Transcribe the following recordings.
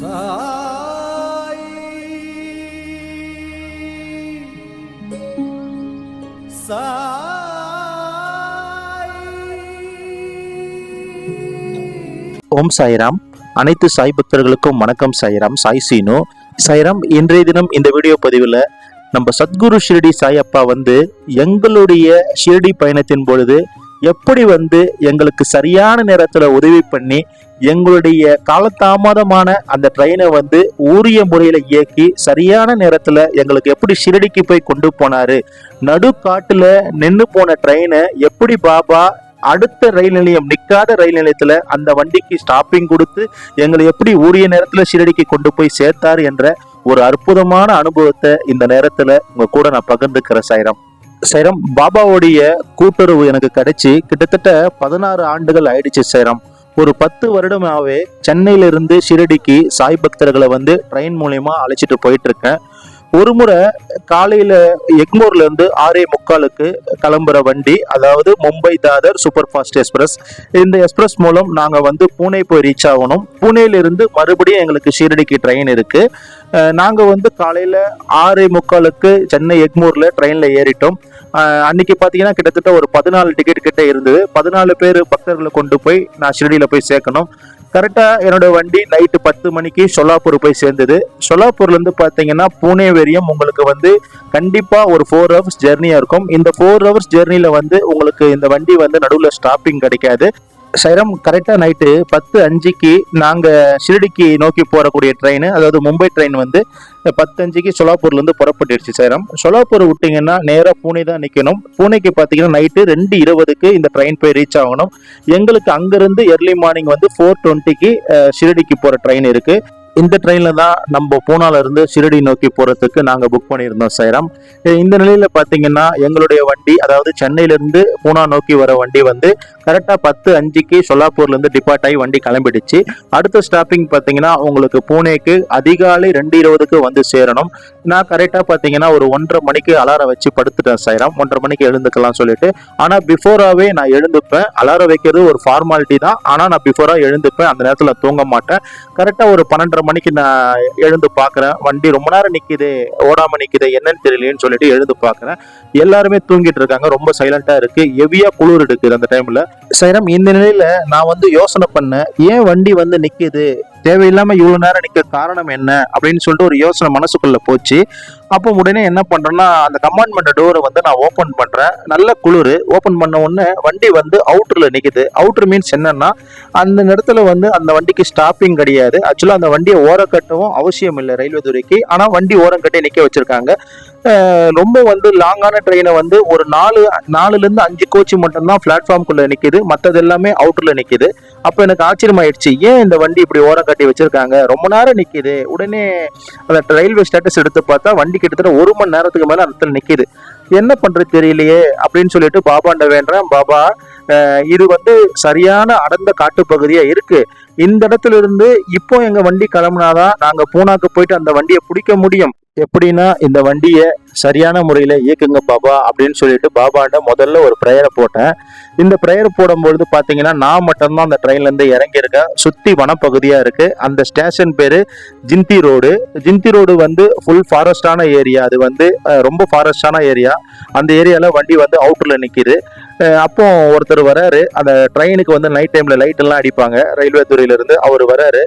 ஓம் சாய்ராம். அனைத்து சாய் பக்தர்களுக்கும் வணக்கம் சாய்ராம். சாய் சீனு. சாய்ராம் இன்றைய தினம் இந்த வீடியோ பதிவில் நம்ம சத்குரு ஷிரடி அப்பா வந்து எங்களுடைய ஷிரடி பயணத்தின் பொழுது எப்படி வந்து எங்களுக்கு சரியான நேரத்தில் உதவி பண்ணி எங்களுடைய காலதாமதமான அந்த ட்ரெயினை வந்து ஊரிய முறையில் இயக்கி சரியான நேரத்தில் எங்களுக்கு எப்படி ஷிரடிக்கு போய் கொண்டு போனாரு? நடுக்காட்டில் நின்று போன ட்ரெயினை எப்படி பாபா அடுத்த ரயில் நிலையம் நிற்காத ரயில் நிலையத்துல அந்த வண்டிக்கு ஸ்டாப்பிங் கொடுத்து எங்களை எப்படி உரிய நேரத்துல ஷிரடிக்கு கொண்டு போய் சேர்த்தார் என்ற ஒரு அற்புதமான அனுபவத்தை இந்த நேரத்துல உங்க கூட நான் பகிர்ந்துக்கிற சைரம் சைரம். பாபாவுடைய கூட்டுறவு எனக்கு கிடைச்சி கிட்டத்தட்ட பதினாறு ஆண்டுகள் ஆயிடுச்சு சைரம். ஒரு பத்து வருடமாவே சென்னையிலிருந்து ஷிரடிக்கு சாய் பக்தர்களை வந்து ட்ரெயின் மூலயமா அழைச்சிட்டு போயிட்டு இருக்கேன். ஒரு முறை காலையில எக்மோர்ல இருந்து ஆறே முக்காலுக்கு கிளம்புற வண்டி அதாவது Mumbai Dadar super fast express. இந்த எக்ஸ்பிரஸ் மூலம் நாங்க வந்து பூனே போய் ரீச் ஆகணும். பூனேலிருந்து மறுபடியும் எங்களுக்கு ஷீரடிக்கு ட்ரெயின் இருக்கு. நாங்க வந்து காலையில ஆறே முக்காலுக்கு சென்னை எக்மூர்ல ட்ரெயின்ல ஏறிட்டோம். அன்னைக்கு பாத்தீங்கன்னா கிட்டத்தட்ட ஒரு பதினாலு டிக்கெட் கிட்ட இருந்தது. பதினாலு பேர் பக்தர்களை கொண்டு போய் நான் ஷிரடியில போய் சேர்க்கணும். கரெக்டாக என்னோட வண்டி நைட்டு பத்து மணிக்கு சொல்லாப்பூர் போய் சேர்ந்தது. சொல்லாப்பூர்லேருந்து பார்த்தீங்கன்னா பூனே வரையும் உங்களுக்கு வந்து கண்டிப்பாக ஒரு ஃபோர் ஹவர்ஸ் ஜெர்னியாக இருக்கும். இந்த ஃபோர் ஹவர்ஸ் ஜெர்னியில் வந்து உங்களுக்கு இந்த வண்டி வந்து நடுவில் ஸ்டாப்பிங் கிடைக்காது. சைரம் கரெக்டாக நைட்டு பத்து அஞ்சுக்கு நாங்கள் ஷிரடிக்கு நோக்கி போகக்கூடிய ட்ரெயின் அதாவது மும்பை ட்ரெயின் வந்து பத்தஞ்சுக்கு அஞ்சுக்கு சொலாப்பூர்ல இருந்து புறப்பட்டுடுச்சு சைரம் சொலாப்பூர் விட்டீங்கன்னா நேரா பூனே தான் நிக்கணும். பூனேக்கு பாத்தீங்கன்னா நைட்டு ரெண்டு இருபதுக்கு இந்த ட்ரெயின் போய் ரீச் ஆகணும். எங்களுக்கு அங்கிருந்து எர்லி மார்னிங் வந்து ஃபோர் டுவெண்ட்டிக்கு ஷிரடிக்கு போற ட்ரெயின் இருக்கு. இந்த ட்ரெயினில் தான் நம்ம பூனாலிருந்து ஷிரடி நோக்கி போகிறதுக்கு நாங்கள் புக் பண்ணியிருந்தோம் சைரம் இந்த நிலையில் பார்த்தீங்கன்னா எங்களுடைய வண்டி அதாவது சென்னையிலேருந்து பூனா நோக்கி வர வண்டி வந்து கரெக்டாக பத்து அஞ்சுக்கு சொல்லாப்பூர்லேருந்து டிபார்ட் ஆகி வண்டி கிளம்பிடுச்சு. அடுத்த ஸ்டாப்பிங் பார்த்தீங்கன்னா உங்களுக்கு பூனேக்கு அதிகாலை ரெண்டு இருபதுக்கு வந்து சேரணும். நான் கரெக்டாக பார்த்தீங்கன்னா ஒரு ஒன்றரை மணிக்கு அலாரம் வச்சு படுத்துட்டேன் சைரம் ஒன்றரை மணிக்கு எழுந்துக்கலாம் சொல்லிட்டு. ஆனால் பிஃபோராகவே நான் எழுந்துப்பேன். அலாரம் வைக்கிறது ஒரு ஃபார்மாலிட்டி தான். ஆனால் நான் பிஃபோராக எழுந்துப்பேன். அந்த நேரத்தில் தூங்க மாட்டேன். கரெக்டாக ஒரு பன்னெண்டரை மணிக்கு நான் எழுந்து பார்க்குறேன். வண்டி ரொம்ப நேரம் நிற்கிது ஓடாமல் நிற்கிது என்னன்னு தெரியலையேன்னு சொல்லிட்டு எழுந்து பார்க்குறேன். எல்லாருமே தூங்கிட்டு இருக்காங்க. ரொம்ப சைலண்டாக இருக்கு. ஹெவியாக குளிர் எடுக்குது அந்த டைம்ல சைரம் இந்த நிலையில நான் வந்து யோசனை பண்ணேன். ஏன் வண்டி வந்து நிற்கிது தேவையில்லாம இவ்வளவு நேரம் நிக்க காரணம் என்ன அப்படின்னு சொல்லிட்டு ஒரு யோசனை மனசுக்குள்ள போச்சு. அப்போ உடனே என்ன பண்றேன்னா அந்த கம்பார்ட்மெண்ட் டோரை வந்து நான் ஓபன் பண்றேன். நல்ல குளிர். ஓபன் பண்ண உடனே வண்டி வந்து அவுட்டர்ல நிக்குது. அவுட்டர் மீன்ஸ் என்னன்னா அந்த இடத்துல வந்து அந்த வண்டிக்கு ஸ்டாப்பிங் கிடையாது. ஆக்சுவலா அந்த வண்டியை ஓரம் கட்டவும் அவசியம் இல்லை ரயில்வே துறைக்கு. ஆனா வண்டி ஓரம் கட்டி நிக்க வச்சிருக்காங்க. ரொம்ப வந்து லாங்கான ட்ரெயினை வந்து ஒரு நாலு நாலுல இருந்து அஞ்சு கோச்சு மட்டும்தான் பிளாட்ஃபார்ம்குள்ள நிற்கிது மற்றது எல்லாமே அவுட்டரில் நிற்கிது அப்போ எனக்கு ஆச்சரியமாயிடுச்சு ஏன் இந்த வண்டி இப்படி ஓரம் கட்டி வச்சிருக்காங்க? ரொம்ப நேரம் நிற்கிது உடனே அந்த ரயில்வே ஸ்டேட்டஸ் எடுத்து பார்த்தா வண்டி கிட்டத்தட்ட ஒரு மணி நேரத்துக்கு மேலே அந்த இடத்துல என்ன பண்ணுறது தெரியலையே அப்படின்னு சொல்லிட்டு பாபாண்ட வேண்டேன் பாபா இது வந்து சரியான அடர்ந்த காட்டுப்பகுதியாக இருக்குது இந்த இடத்துல இருந்து இப்போ எங்கள் வண்டி கிளம்புனாதான் நாங்கள் பூனாக்கு போயிட்டு அந்த வண்டியை பிடிக்க முடியும். எப்படின்னா இந்த வண்டியை சரியான முறையில் இயக்குங்க பாபா அப்படின்னு சொல்லிட்டு பாபாண்ட முதல்ல ஒரு ப்ரேயரை போட்டேன். இந்த ப்ரேயர் போடும்பொழுது பார்த்தீங்கன்னா நான் மட்டும்தான் அந்த ட்ரெயின்லேருந்து இறங்கியிருக்கேன். சுற்றி வனப்பகுதியாக இருக்குது அந்த ஸ்டேஷன் பேர் ஜிந்தி ரோடு. ஜிந்தி ரோடு வந்து ஃபுல் ஃபாரஸ்டான ஏரியா அது வந்து ரொம்ப ஃபாரஸ்டான ஏரியா அந்த ஏரியால வண்டி வந்து அவுட்டரில் நிற்கிது அப்போ ஒருத்தர் வராரு. அந்த ட்ரெயினுக்கு வந்து நைட் டைம்ல லைட் எல்லாம் அடிப்பாங்க. ரயில்வே துறையிலிருந்து அவர் வராரு.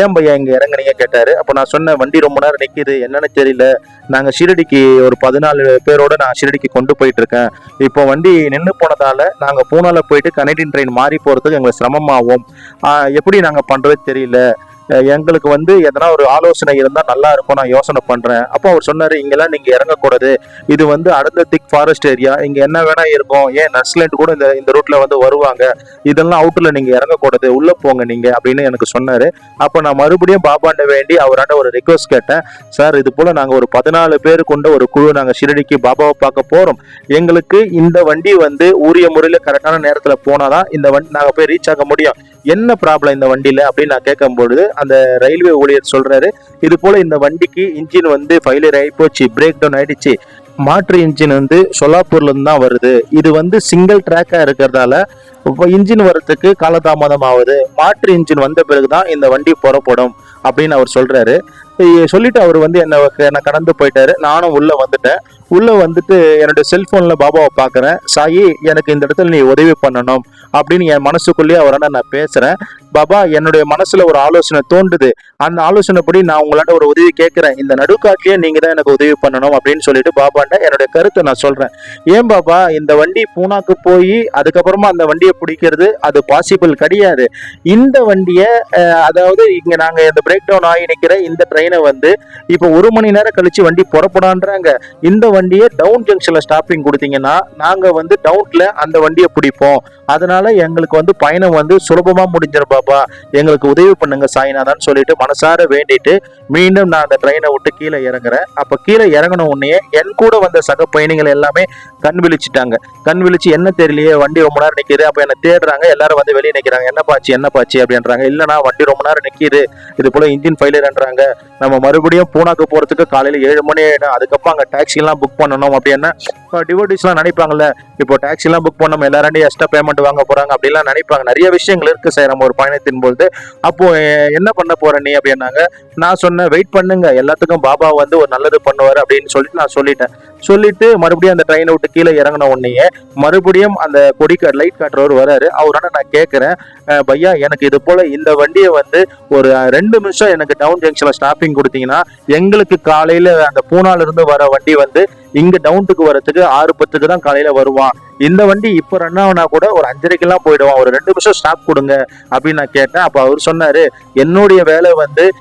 ஏன் பையா இங்க இறங்குனீங்க? கேட்டாரு. அப்போ நான் சொன்னேன் வண்டி ரொம்ப நேரம் நிற்கிது என்னன்னு தெரியல. நாங்க ஷிரடிக்கு ஒரு பதினாலு பேரோட நான் ஷிரடிக்கு கொண்டு போயிட்டு இருக்கேன் இப்போ வண்டி நின்று போனதால நாங்க பூனால போயிட்டு கனடியன் ட்ரெயின் மாறி போறதுக்கு எங்களுக்கு சிரமமாகும். எப்படி நாங்க பண்றது தெரியல. எங்களுக்கு வந்து எதனா ஒரு ஆலோசனை இருந்தால் நல்லா இருக்கும் நான் யோசனை பண்ணுறேன் அப்போ அவர் சொன்னார் இங்கெல்லாம் நீங்கள் இறங்கக்கூடாது. இது வந்து அடுத்த திக் ஃபாரஸ்ட் ஏரியா இங்கே என்ன வேணா இருக்கும். ஏன் நர்ஸ்லேண்ட் கூட இந்த இந்த ரூட்டில் வந்து வருவாங்க. இதெல்லாம் அவுட்டில் நீங்கள் இறங்கக்கூடாது. உள்ளே போங்க நீங்கள் அப்படின்னு எனக்கு சொன்னார். அப்போ நான் மறுபடியும் பாபாண்ட வேண்டி அவராண்ட ஒரு ரிக்வஸ்ட் கேட்டேன். சார் இது போல் நாங்கள் ஒரு பதினாலு பேர் கொண்ட ஒரு குழு நாங்கள் ஷிரடிக்கு பாபாவை பார்க்க போகிறோம் எங்களுக்கு இந்த வண்டி வந்து உரிய முறையில் கரெக்டான நேரத்தில் போனால் தான் இந்த வண்டி நாங்கள் போய் ரீச் ஆக முடியும். என்ன ப்ராப்ளம் இந்த வண்டியில் அப்படின்னு நான் கேட்கும்பொழுது அந்த ரயில்வே ஊழியர் சொல்கிறாரு இது போல் இந்த வண்டிக்கு இன்ஜின் வந்து ஃபெயிலியர் ஆகி போச்சு பிரேக் டவுன் ஆகிடுச்சு மாற்று இன்ஜின் வந்து சொலாப்பூர்லேருந்து தான் வருது. இது வந்து சிங்கிள் ட்ராக்காக இருக்கிறதால இப்போ இன்ஜின் வரத்துக்கு காலதாமதம் ஆகுது. மாற்று இன்ஜின் வந்த பிறகு தான் இந்த வண்டி புறப்படும் அப்படின்னு அவர் சொல்கிறாரு சொல்லிட்டு அவர் வந்து என்ன என்னை கடந்து போயிட்டாரு. நானும் உள்ளே வந்துட்டேன். உள்ளே வந்துட்டு என்னுடைய செல்ஃபோனில் பாபாவை பார்க்குறேன். சாயி எனக்கு இந்த இடத்துல நீ உதவி பண்ணணும் அப்படின்னு என் மனசுக்குள்ளேயே அவரோட நான் பேசுகிறேன் பாபா என்னுடைய மனசில் ஒரு ஆலோசனை தோன்றுது. அந்த ஆலோசனைப்படி நான் உங்களாண்ட ஒரு உதவி கேட்குறேன். இந்த நடுக்காட்டிலேயே நீங்கள் தான் எனக்கு உதவி பண்ணணும் அப்படின்னு சொல்லிட்டு பாபாண்ட என்னுடைய கருத்தை நான் சொல்கிறேன் ஏன் பாபா இந்த வண்டி பூனாக்கு போய் அதுக்கப்புறமா அந்த வண்டியை பிடிக்கிறது அது பாசிபிள் கிடையாது. இந்த வண்டியை அதாவது இங்கே நாங்கள் இந்த பிரேக் டவுன் ஆகி நிற்கிற இந்த ட்ரெயினை வந்து இப்போ ஒரு மணி நேரம் கழித்து வண்டி புறப்படான்றாங்க. இந்த வண்டியை டவுன் ஜங்ஷன்ல ஸ்டாப்பிங் கொடுத்தீங்கன்னா நாங்க வந்து டவுன்ல அந்த வண்டியை பிடிப்போம். அதனால எங்களுக்கு வந்து பயணம் வந்து சுலபமா முடிஞ்சிடும் பாபா எங்களுக்கு உதவி பண்ணுங்க சாய்நாதான்னு சொல்லிட்டு மனசார வேண்டிட்டு மீண்டும் நான் அந்த ட்ரெயினை விட்டு கீழே இறங்குறேன். அப்ப கீழே இறங்கின உடனே என் கூட வந்த சக பயணிகள் எல்லாமே கண் விழிச்சிட்டாங்க. கண் விழிச்சு என்ன தெரியலையே வண்டி ரொம்ப நேரம் நிற்கிது அப்போ என்ன தேடுறாங்க எல்லாரும் வந்து வெளியே நிற்கிறாங்க என்ன பாச்சு என்ன பாச்சு அப்படின்றாங்க. இல்லைனா வண்டி ரொம்ப நேரம் நிற்கிது இது போல இன்ஜின் ஃபெயிலியர்ன்றாங்க நம்ம மறுபடியும் பூனாக்கு போகிறதுக்கு காலையில் ஏழு மணி ஆகிடும் அதுக்கப்புறம் அங்கே டாக்ஸிலாம் புக் பண்ணணும் அப்படின்னா இப்போ எல்லாம் நினைப்பாங்கல்ல? இப்போ டாக்ஸிலாம் புக் பண்ணோம் எல்லாரும் எக்ஸ்ட்ரா பேமெண்ட் வாங்க போகிறாங்க அப்படிலாம் நினைப்பாங்க. நிறைய விஷயங்கள் இருக்குது சார் நம்ம ஒரு பயணத்தின் பொழுது. அப்போ என்ன பண்ண போற நீ அப்படின்னாங்க? நான் சொன்னேன் வெயிட் பண்ணுங்க. எல்லாத்துக்கும் பாபா வந்து ஒரு நல்லது பண்ணுவார் அப்படின்னு சொல்லிட்டு நான் சொல்லிட்டேன். சொல்லிட்டு மறுபடியும் அந்த ட்ரெயினை விட்டு கீழே இறங்கின உடனேயே மறுபடியும் அந்த கொடி லைட் காட்டுறவர் வராரு. அவரோட நான் கேட்குறேன் பையா எனக்கு இது போல இந்த வண்டியை வந்து ஒரு ரெண்டு நிமிஷம் எனக்கு டவுன் ஜங்ஷனில் ஸ்டாப்பிங் கொடுத்தீங்கன்னா எங்களுக்கு காலையில் அந்த பூனால இருந்து வர வண்டி வந்து இங்க டவுனுக்கு வரதுக்கு ஆறு பத்துக்கு தான் காலையில வருவான். இந்த வண்டி இப்ப ரன் ஆகுனா கூட ஒரு அஞ்சரைக்கெல்லாம் போயிடுவான். ஒரு ரெண்டு நிமிஷம் ஸ்டாப் கொடுங்க அப்படின்னு நான் கேட்டேன். அப்ப அவர் சொன்னாரு என்னுடைய வேலை வந்து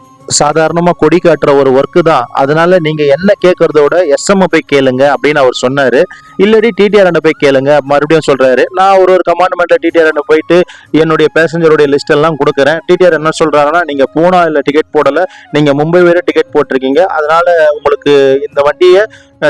சாதாரணமா கொடி காட்டுற ஒரு ஒர்க்கு தான். அதனால நீங்க என்ன கேட்கறதோட எஸ்எம்ஐ போய் கேளுங்க. அப்படின்னு அவர் சொன்னாரு. இல்லடி டிடிஆர் போய் கேளுங்க. மறுபடியும் சொல்றாரு. நான் ஒரு ஒரு கமாண்ட்மெண்ட்ல டிடிஆர் போயிட்டு என்னுடைய பேசஞ்சருடைய லிஸ்ட் எல்லாம் கொடுக்குறேன். டிடிஆர் என்ன சொல்றாங்கன்னா நீங்க பூனா இல்ல டிக்கெட் போடல. நீங்க மும்பை வரை டிக்கெட் போட்டிருக்கீங்க. அதனால உங்களுக்கு இந்த வண்டியை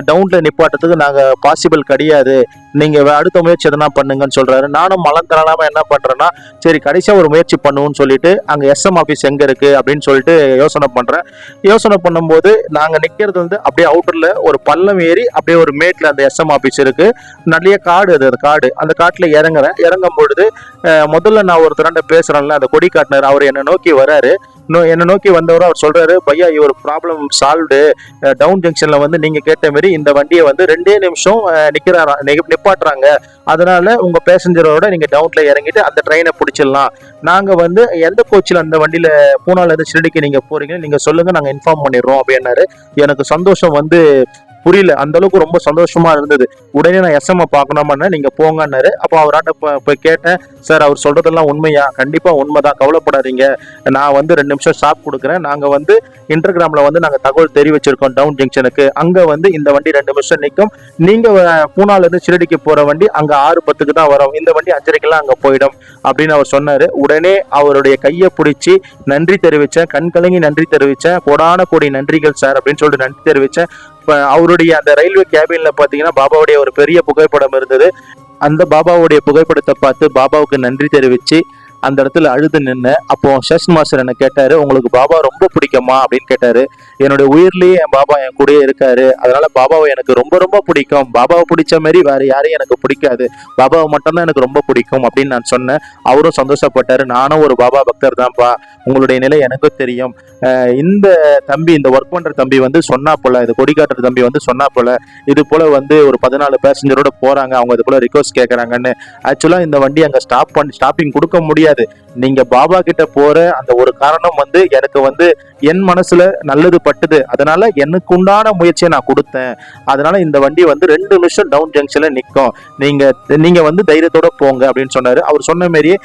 டவுன்ல நிப்பாட்டத்துக்கு நாங்க பாசிபிள் கிடையாது. நீங்க அடுத்த முயற்சி எதனா பண்ணுங்கன்னு சொல்றாரு. நானும் மலம் தரலாம என்ன பண்றேன்னா சரி கடைசியா ஒரு முயற்சி பண்ணுவோம்னு சொல்லிட்டு அங்க எஸ்எம் ஆபீஸ் எங்க இருக்கு அப்படின்னு சொல்லிட்டு யோசனை பண்றேன். யோசனை பண்ணும்போது நாங்க நிக்கிறது வந்து அப்படியே அவுட்டர்ல ஒரு பள்ளம் ஏறி அப்படியே ஒரு மேட்ல அந்த எஸ்எம் ஆபீஸ் இருக்கு நிறைய காடு அது அந்த காடு. அந்த காட்டில் இறங்குறேன். இறங்கும் பொழுது முதல்ல நான் ஒருத்தராண்ட பேசுறேன்ல அந்த கொடி காட்டினார். அவர் என்னை நோக்கி வராரு. நோ- என்னை நோக்கி வந்தவர் அவர் சொல்றாரு பையா இவர் ப்ராப்ளம் சால்வ்டு டவுன் ஜங்ஷன்ல வந்து நீங்க கேட்ட மாரி இந்த வண்டியை வந்து ரெண்டே நிமிஷம் நிற்கிறாரா நிக்கிறாரா நி- நிப்பாட்டுறாங்க. அதனால உங்க பேசஞ்சரோட நீங்க டவுன்ல இறங்கிட்டு அந்த ட்ரெயினை பிடிச்சிடலாம். நாங்க வந்து எந்த கோச்சில் அந்த வண்டியில பூனால இருந்து ஷிரடிக்கு நீங்க போறீங்க நீங்க சொல்லுங்க நாங்க இன்ஃபார்ம் பண்ணிடுறோம் அப்படின்னாரு. எனக்கு சந்தோஷம் வந்து புரியல. அந்த அளவுக்கு ரொம்ப சந்தோஷமா இருந்தது. உடனே நான் எஸ்எம் பார்க்கணுமான்னு நீங்க போங்கன்னாரு. அப்போ அவராட்ட போய் கேட்டேன். சார் அவர் சொல்றதெல்லாம் உண்மையா? கண்டிப்பா உண்மைதான். கவலைப்படாதீங்க. நான் வந்து ரெண்டு நிமிஷம் ஸ்டாப் கொடுக்குறேன். நாங்க வந்து இன்டர்கிராம்ல வந்து நாங்க தகவல் தெரிவிச்சிருக்கோம் டவுன் ஜங்ஷனுக்கு அங்க வந்து இந்த வண்டி ரெண்டு நிமிஷம் நிற்கும் நீங்க பூனால இருந்து சிறடிக்கு போற வண்டி அங்க ஆறு பத்துக்கு தான் வரும். இந்த வண்டி அஞ்சரைக்கெல்லாம் அங்க போயிடும். அப்படின்னு அவர் சொன்னாரு. உடனே அவருடைய கையை பிடிச்சி நன்றி தெரிவிச்சேன். கண் கலங்கி நன்றி தெரிவிச்சேன். கொடான கொடி நன்றிகள் சார் அப்படின்னு சொல்லிட்டு நன்றி தெரிவிச்சேன். அவருடைய அந்த ரயில்வே கேபின்ல பாத்தீங்கன்னா பாபாவுடைய ஒரு பெரிய புகைப்படம் இருந்தது. அந்த பாபாவுடைய புகைப்படத்தை பார்த்து பாபாவுக்கு நன்றி தெரிவிச்சு அந்த இடத்துல அழுது நின்று அப்போ சேஷன் மாஸ்டர் என்ன கேட்டாரு உங்களுக்கு பாபா ரொம்ப பிடிக்குமா? அப்படின்னு கேட்டாரு. என்னுடைய உயிர்லயே என் பாபா என் கூடயே இருக்காரு. அதனால பாபாவை எனக்கு ரொம்ப ரொம்ப பிடிக்கும். பாபாவை பிடிச்ச மாதிரி வேற யாரையும் எனக்கு பிடிக்காது. பாபாவை மட்டும்தான் எனக்கு ரொம்ப பிடிக்கும் அப்படின்னு நான் சொன்னேன். அவரும் சந்தோஷப்பட்டாரு. நானும் ஒரு பாபா பக்தர் தான்ப்பா உங்களுடைய நிலை எனக்கும் தெரியும். இந்த தம்பி இந்த ஒர்க் பண்ற தம்பி வந்து சொன்னா போல இது கொடி காட்டுற தம்பி வந்து சொன்னா போல இது போல வந்து ஒரு பதினாலு பேசஞ்சரோட போறாங்க. அவங்க இது போல ரிக்வஸ்ட் கேட்கறாங்கன்னு ஆக்சுவலா இந்த வண்டி அங்க ஸ்டாப் பண்ணி ஸ்டாப்பிங் கொடுக்க முடியாது. நீங்க பாபா கிட்ட போற அந்த ஒரு காரணம் வந்து எனக்கு வந்து என் மனசுல நல்லது பட்டுது. அதனால எனக்கு உண்டான முயற்சியை நான் கொடுத்தேன். அதனால இந்த வண்டி வந்து ரெண்டு நிமிஷம் டவுன் ஜங்ஷன்ல நிற்கும் நீங்க நீங்க வந்து தைரியத்தோட போங்க அப்படின்னு சொன்னாரு. அவர் சொன்ன மாதிரியே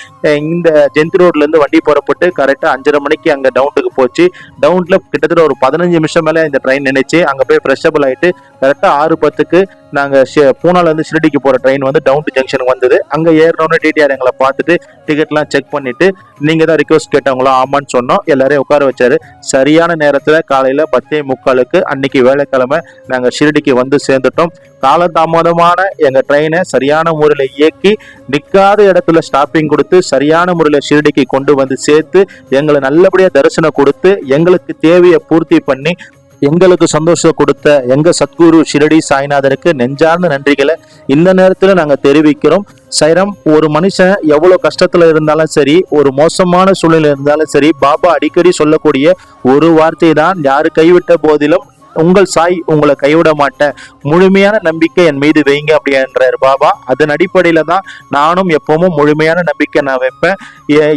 இந்த ஜெந்தி ரோட்ல இருந்து வண்டி புறப்பட்டு கரெக்டா அஞ்சரை மணிக்கு அங்க டவுனுக்கு போச்சு. டவுன்ல கிட்டத்தட்ட ஒரு பதினஞ்சு நிமிஷம் மேல இந்த ட்ரெயின் நினைச்சு அங்க போய் ஃப்ரெஷ்அபிள் ஆயிட்டு கரெக்டா ஆறு பத்துக்கு நாங்க பூனால இருந்து ஷிரடிக்கு போற ட்ரெயின் வந்து டவுன் ஜங்ஷனுக்கு வந்தது. அங்க ஏறினோன்னு டிடிஆர் எங்களை பார்த்துட்டு டிக்கெட்லாம் செக் செக் பண்ணிட்டு நீங்க தான் ரிக்வஸ்ட் கேட்டவங்களா? ஆமான்னு சொன்னோம். எல்லாரையும் உட்கார வச்சாரு. சரியான நேரத்துல காலையில பத்தே முக்காலுக்கு அன்னைக்கு வேலைக்கிழமை நாங்க ஷிரடிக்கு வந்து சேர்ந்துட்டோம். காலதாமதமான எங்க ட்ரெயினை சரியான முறையில இயக்கி நிக்காத இடத்துல ஸ்டாப்பிங் கொடுத்து சரியான முறையில ஷிரடிக்கு கொண்டு வந்து சேர்த்து எங்களை நல்லபடியா தரிசனம் கொடுத்து எங்களுக்கு தேவையை பூர்த்தி பண்ணி எங்களுக்கு சந்தோஷம் கொடுத்த எங்க சத்குரு ஷிரடி சாய்நாதருக்கு நெஞ்சார்ந்த நன்றிகளை இந்த நேரத்தில் நாங்கள் தெரிவிக்கிறோம். சைரம் ஒரு மனுஷன் எவ்வளோ கஷ்டத்தில் இருந்தாலும் சரி ஒரு மோசமான சூழ்நிலை இருந்தாலும் சரி பாபா அடிக்கடி சொல்லக்கூடிய ஒரு வார்த்தை தான் யார் கைவிட்ட போதிலும் உங்கள் சாய் உங்களை கைவிட மாட்டேன் முழுமையான நம்பிக்கை என் மீது வைங்க அப்படின்றார் பாபா. அதன் அடிப்படையில தான் நானும் எப்பவும் முழுமையான நம்பிக்கை நான் வைப்பேன்.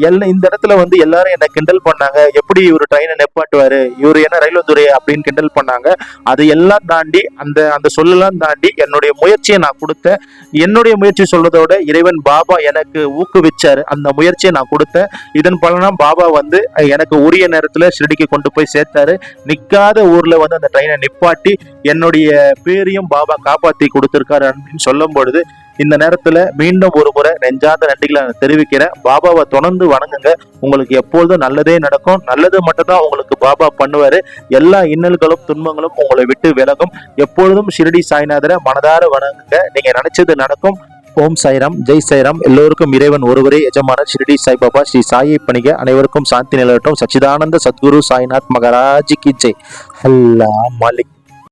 எல்லா இந்த இடத்துல வந்து எல்லாரும் என்ன கிண்டல் பண்ணாங்க. எப்படி இவர் ட்ரெயினை நெப்பாட்டுவாரு? இவர் என்ன ரயில்வே துறை அப்படின்னு கிண்டல் பண்ணாங்க. அது எல்லாம் தாண்டி அந்த அந்த சொல்லலாம் தாண்டி என்னுடைய முயற்சியை நான் கொடுத்தேன். என்னுடைய முயற்சி சொல்றதோட இறைவன் பாபா எனக்கு ஊக்குவிச்சாரு. அந்த முயற்சியை நான் கொடுத்தேன். இதன் பலனா பாபா வந்து எனக்கு உரிய நேரத்துல ஷிரடிக்கு கொண்டு போய் சேர்த்தாரு. நிக்காத ஊர்ல வந்து அந்த ட்ரெயினை நிப்பாட்டி என்னுடைய பேரையும் பாபா காப்பாத்தி கொடுத்திருக்காரு அப்படின்னு சொல்லும் பொழுது இந்த நேரத்துல மீண்டும் ஒரு முறை நெஞ்சார்ந்த நன்றிகளை நான் தெரிவிக்கிறேன். பாபாவை தொடர்ந்து வணங்குங்க. உங்களுக்கு எப்பொழுதும் நல்லதே நடக்கும். நல்லது மட்டும்தான் உங்களுக்கு பாபா பண்ணுவாரு. எல்லா இன்னல்களும் துன்பங்களும் உங்களை விட்டு விலகும். எப்பொழுதும் ஷிரடி சாய்நாதரை மனதார வணங்குங்க. நீங்க நினைச்சது நடக்கும். ஓம் சாய்ராம் ஜெய் சாய்ராம். எல்லோருக்கும் இறைவன் ஒருவரே எஜமான ஷிரடி சாய்பாபா ஸ்ரீ சாயை பணிக. அனைவருக்கும் சாந்தி நிலவட்டும். சச்சிதானந்த சத்குரு சாய்நாத் மகராஜ் கி ஜெய். அல்லா மாலிக்.